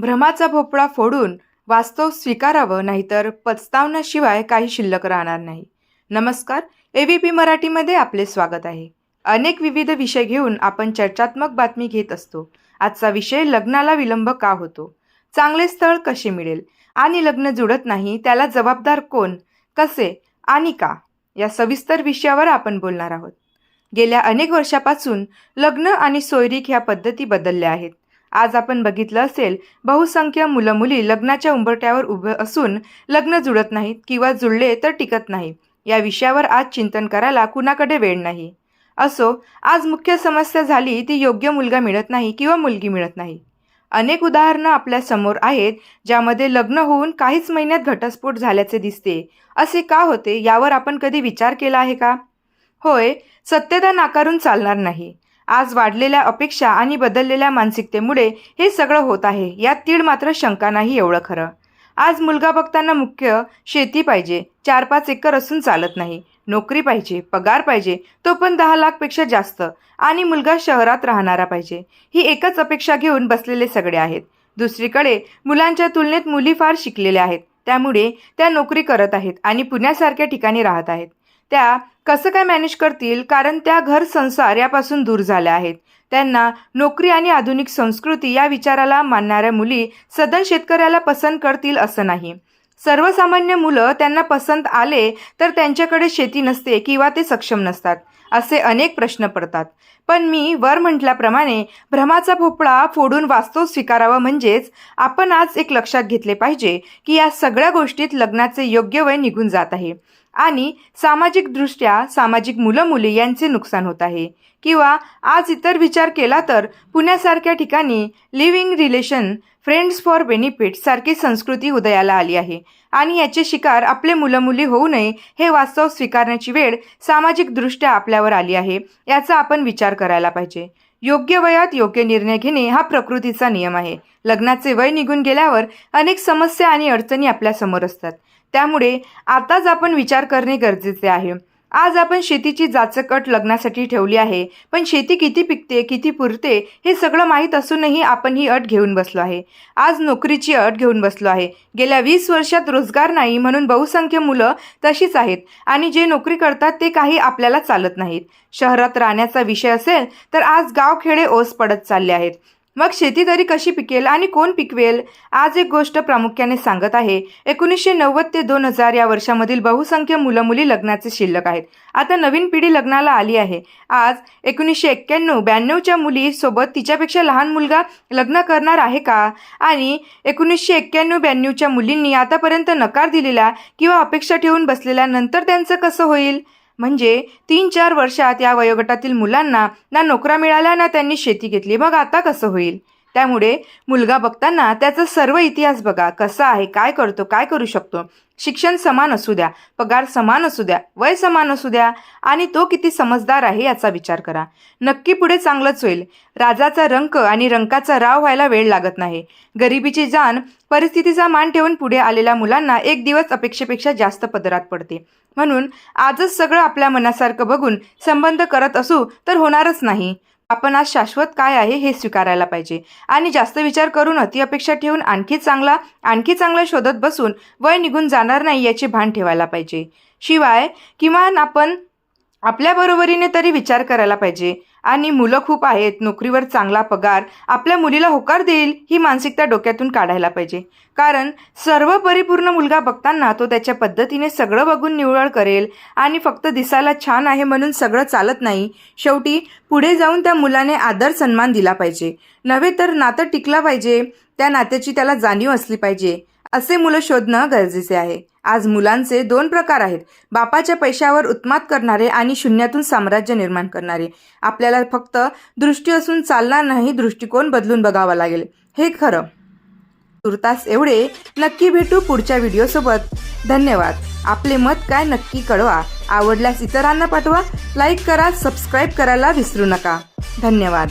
भ्रमाचा भोपळा फोडून वास्तव स्वीकारावं नाहीतर पचतावण्याशिवाय काही शिल्लक राहणार नाही. नमस्कार ए व्ही पी मराठीमध्ये आपले स्वागत आहे. अनेक विविध विषय घेऊन आपण चर्चात्मक बातमी घेत असतो. आजचा विषय लग्नाला विलंब का होतो? चांगले स्थळ कसे मिळेल? आणि लग्न जुळत नाही त्याला जबाबदार कोण? कसे? आणि का? या सविस्तर विषयावर आपण बोलणार आहोत. गेल्या अनेक वर्षापासून लग्न आणि सोयरीक ह्या पद्धती बदलल्या आहेत. आज आपण बघितलं असेल बहुसंख्य मुलं मुली लग्नाच्या उंबरट्यावर उभं असून लग्न जुळत नाहीत किंवा जुळले तर टिकत नाही. या विषयावर आज चिंतन करायला कुणाकडे वेळ नाही? असो आज मुख्य समस्या झाली ती योग्य मुलगा मिळत नाही किंवा मुलगी मिळत नाही. अनेक उदाहरणं आपल्यासमोर आहेत ज्यामध्ये लग्न होऊन काहीच महिन्यात घटस्फोट झाल्याचे दिसते. असे का होते? यावर आपण कधी विचार केला आहे का? होय सत्यता नाकारून चालणार नाही. आज वाढलेल्या अपेक्षा आणि बदललेल्या मानसिकतेमुळे हे सगळं होत आहे यात तीळ मात्र शंका नाही एवढं खरं. आज मुलगा बघताना मुख्य शेती पाहिजे चार पाच एकर असून चालत नाही. नोकरी पाहिजे पगार पाहिजे तो पण दहा लाखपेक्षा जास्त. आणि मुलगा शहरात राहणारा पाहिजे ही एकच अपेक्षा घेऊन बसलेले सगळे आहेत. दुसरीकडे मुलांच्या तुलनेत मुली फार शिकलेल्या आहेत त्यामुळे त्या नोकरी करत आहेत आणि पुण्यासारख्या ठिकाणी राहत आहेत. त्या कसं काय मॅनेज करतील? कारण त्या घर संसार यापासून दूर झाल्या आहेत. त्यांना नोकरी आणि आधुनिक संस्कृती या विचाराला मानणाऱ्या मुली सदन शेतकऱ्याला पसंत करतील असं नाही. सर्वसामान्य मुलं त्यांना पसंत आले तर त्यांच्याकडे शेती नसते किंवा ते सक्षम नसतात असे अनेक प्रश्न पडतात. पण मी वर म्हटल्याप्रमाणे भ्रमाचा भोपळा फोडून वास्तव स्वीकारावा म्हणजेच आपण आज एक लक्षात घेतले पाहिजे की या सगळ्या गोष्टीत लग्नाचे योग्य वय निघून जात आहे आणि सामाजिकदृष्ट्या सामाजिक मुलं मुली यांचे नुकसान होत आहे. किंवा आज इतर विचार केला तर पुण्यासारख्या ठिकाणी living relation friends for benefit सारखी संस्कृती उदयाला आली आहे. आणि याचे शिकार आपले मुलं मुली होऊ नये हे वास्तव स्वीकारण्याची वेळ सामाजिकदृष्ट्या आपल्यावर आली आहे याचा आपण विचार करायला पाहिजे. योग्य वयात योग्य निर्णय घेणे हा प्रकृतीचा नियम आहे. लग्नाचे वय निघून गेल्यावर अनेक समस्या आणि अडचणी आपल्यासमोर असतात. त्यामुळे आताच आपण विचार करणे गरजेचे आहे. आज आपण शेतीची जाचकट लग्नासाठी ठेवली आहे. पण शेती किती पिकते किती पुरते हे सगळं माहीत असूनही आपण ही अट घेऊन बसलो आहे. आज नोकरीची अट घेऊन बसलो आहे. गेल्या वीस वर्षात रोजगार नाही म्हणून बहुसंख्य मुलं तशीच आहेत आणि जे नोकरी करतात ते काही आपल्याला चालत नाहीत. शहरात राहण्याचा विषय असेल तर आज गावखेडे ओस पडत चालले आहेत. मग शेती तरी कशी पिकेल आणि कोण पिकवेल? आज एक गोष्ट प्रामुख्याने सांगत आहे. एकोणीसशे नव्वद ते दोन हजार या वर्षामधील बहुसंख्य मुलं मुली लग्नाचे शिल्लक आहेत. आता नवीन पिढी लग्नाला आली आहे. आज एकोणीसशे एक्क्याण्णव ब्याण्णवच्या मुलीसोबत तिच्यापेक्षा लहान मुलगा लग्न करणार आहे का? आणि एकोणीसशे एक्क्याण्णव ब्याण्णवच्या मुलींनी आतापर्यंत नकार दिलेला किंवा अपेक्षा ठेवून बसलेल्या नंतर त्यांचं कसं होईल? म्हणजे तीन चार वर्षात या वयोगटातील मुलांना ना नोकऱ्या मिळाल्या ना त्यांनी शेती घेतली. मग आता कसं होईल? त्यामुळे मुलगा बघताना त्याचा सर्व इतिहास बघा. कसा आहे काय करतो काय करू शकतो? शिक्षण समान असू द्या पगार समान असू द्या वय समान असू द्या आणि तो किती समजदार आहे याचा विचार करा. नक्की पुढे चांगलंच होईल. राजाचा रंक आणि रंकाचा राव व्हायला वेळ लागत नाही. गरिबीची जाण परिस्थितीचा मान ठेवून पुढे आलेल्या मुलांना एक दिवस अपेक्षेपेक्षा जास्त पदरात पडते. म्हणून आजच सगळं आपल्या मनासारखं बघून संबंध करत असू तर होणारच नाही. आपण आज शाश्वत काय आहे हे स्वीकारायला पाहिजे. आणि जास्त विचार करून अति अपेक्षा ठेवून आणखी चांगला आणखी चांगला शोधत बसून वय निघून जाणार नाही याचे भान ठेवायला पाहिजे. शिवाय किमान आपण आपल्या बरोबरीने तरी विचार करायला पाहिजे. आणि मुलं खूप आहेत नोकरीवर चांगला पगार आपल्या मुलीला होकार देईल ही मानसिकता डोक्यातून काढायला पाहिजे. कारण सर्व परिपूर्ण मुलगा बघताना तो त्याच्या पद्धतीने सगळं बघून निवळ करेल आणि फक्त दिसायला छान आहे म्हणून सगळं चालत नाही. शेवटी पुढे जाऊन त्या मुलाने आदर सन्मान दिला पाहिजे. नव्हे तर नातं टिकलं पाहिजे त्या नात्याची त्याला जाणीव असली पाहिजे. असे मुलं शोधणं गरजेचे आहे. आज मुलांचे दोन प्रकार आहेत. बापाच्या पैशावर उत्मात करणारे आणि शून्यातून साम्राज्य निर्माण करणारे. आपल्याला फक्त दृष्टी असून चालणार नाही दृष्टिकोन बदलून बघावा लागेल. हे खरं. तुर्तास एवढे. नक्की भेटू पुढच्या व्हिडिओसोबत. धन्यवाद. आपले मत काय नक्की कळवा. आवडल्यास इतरांना पाठवा. लाईक करा सबस्क्राईब करायला विसरू नका. धन्यवाद.